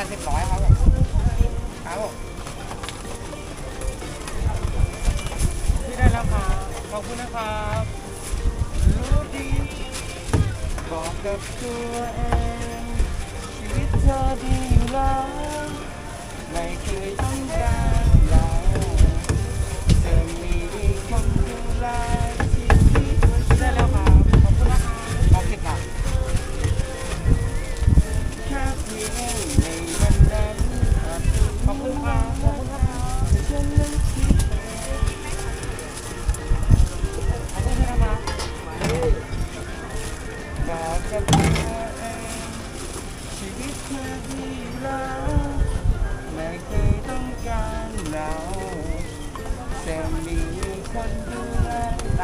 กันเรียบร้อยครับครับที่ได้แล้วครับขอบคุณนะครับรู้ดีบอกกับตัวเองชีวิตเธอดีแล้วไม่เคยต้องการ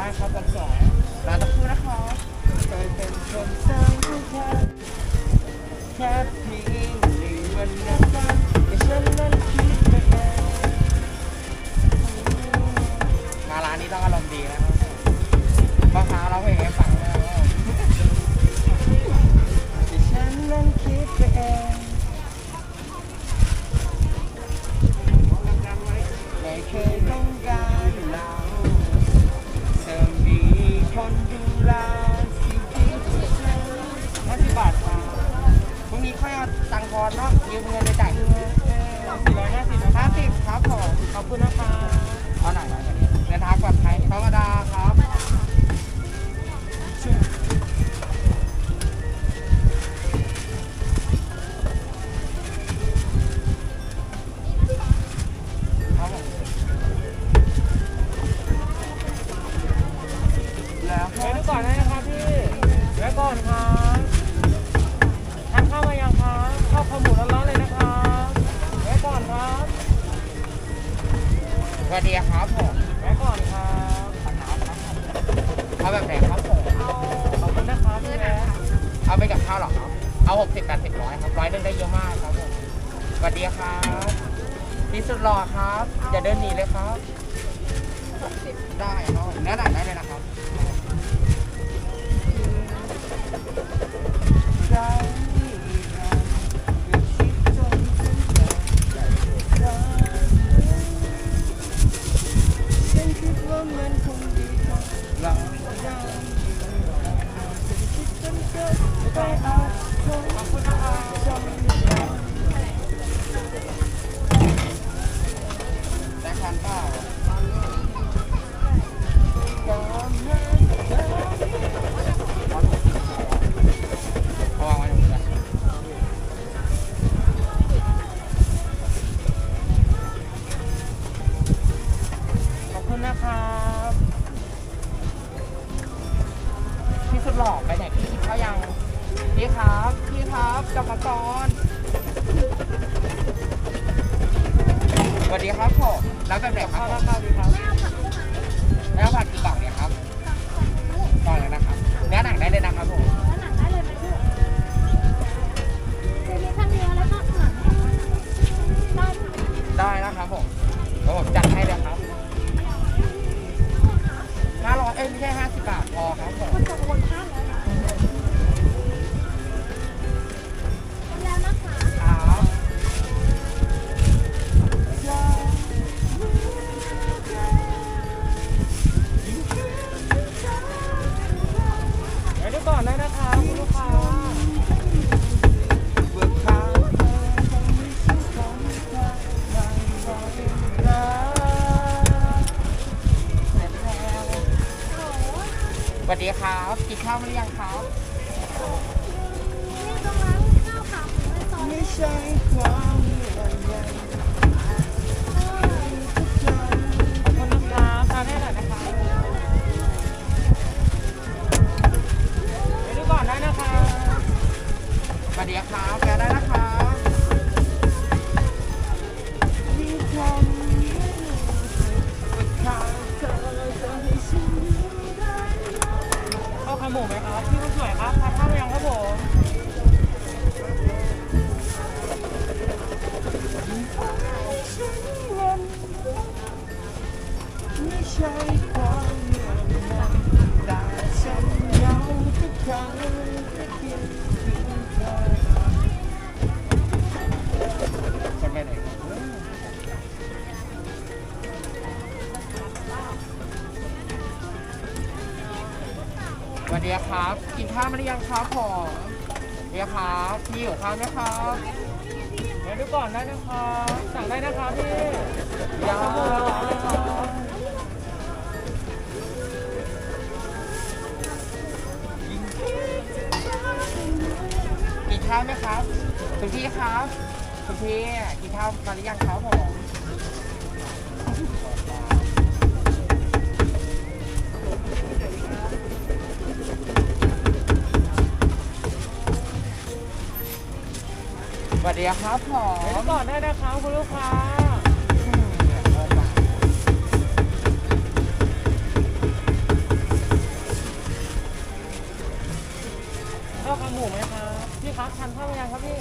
ได้ครับตัดสองร้าตะคูนะคะเคยเป็นคนสร้างผู้แค่เพียงหนึ่งวันนับนที่ฉันนั้นคิดไปเองมาร้านนี้ต้องอารมณ์ดีนะครับ หกสิบแปดสิบร้อยครับร้อยเดินได้เยอะมากครับผมสวัสดีครับพี่สุดหล่อครับ อย่าเดินหนีเลยครับ ได้ครับแน่นำได้เลยนะครับ กลับมาก่อนสวัสดีครับผมรับแบบไหนครับ ครับกินข้าวหรือยังครับ ไม่ใช่ครับ สวัสดีครับ กินข้าวมาหรือยังครับผมเดียครับพี่อยู่ข้าวไหมครับเดี๋ยวดูก่อนได้นะครับสั่งได้นะครับพี่ยาวนะครับกินข้าวไหมครับคุณพี่ครับคุณพี่กินข้าวมาหรือยังครับผม สวัสดีครับผเดี๋ยวดูมก่อนได้นะครับคุณลูกค้าข้าวขาหมูไหมครับพี่ครับทานข้าวยังครับพี่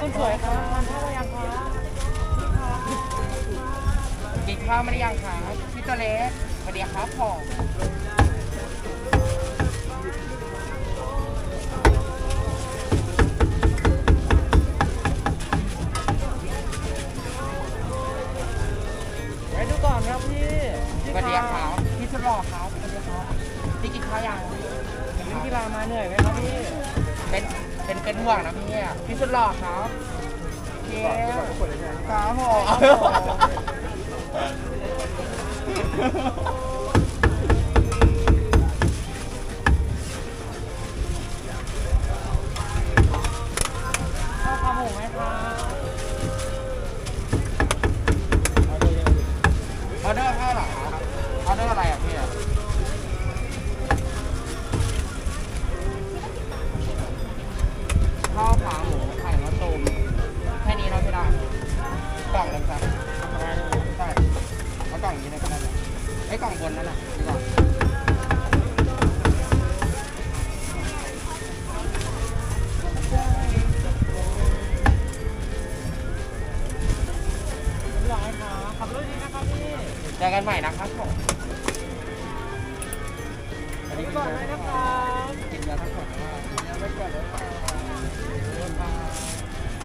คุณสวยครับทานข้าวยังครับกินข้าวไมาหรือยังครับ พี่ตัวเล็กสวัสดีครับผมไปดูก่อนครับพี่สวัสดีครับพี่สุดหล่อครับสวัสดีครับพี่กินข้าวยังนักกีฬามาเหนื่อยไหมครับพี่เป็นเป็นเป็นห่วงนะพี่เนี่ยพี่สุดหล่อครับเย้ครับผม ข้าวขาหมูไหมคะออเดอร์เท่าไหร่ครับ เจอกันใหม่นะครับผมสวัสดีก่อนนะครับ